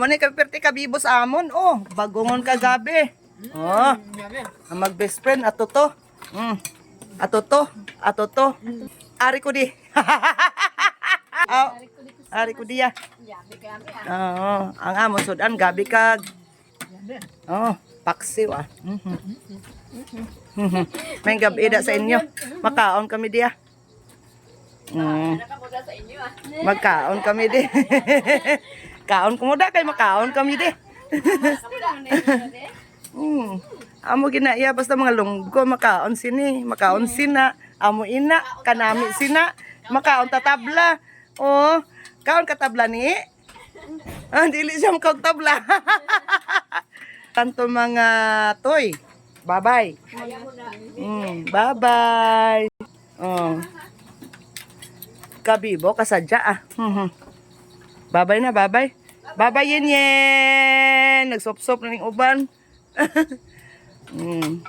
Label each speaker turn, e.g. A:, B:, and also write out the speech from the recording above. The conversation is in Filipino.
A: Muna ka perti ka bibos amon. Oh, bagongon ka gabi. Oh, ang mag best friend ato to. Mm. Ato to, ato to. Ari ko di. oh, ari ko diya. Oo, ang amon sudan gabi kag. Oh, paksiw ah. Mhm. Mhm. May gabi da sa inyo. Makaon kami diya. Mm. Magkaon kami di. Kaon ko mo da kay makaon kami di. Mm. Amo ginaya basta mga lunggo makaon sini, makaon sina, amo ina, kanami sina, makaon tatabla. Oh, kaon katabla ni. Ah, dili siya makaon tabla. Tanto mga toy. Bye-bye. Mm, bye-bye. Oh. Kabibo, kasadya ah. Mhm. Babay na, babay. Baba yen. Nagsop-sop na ng uban. mm.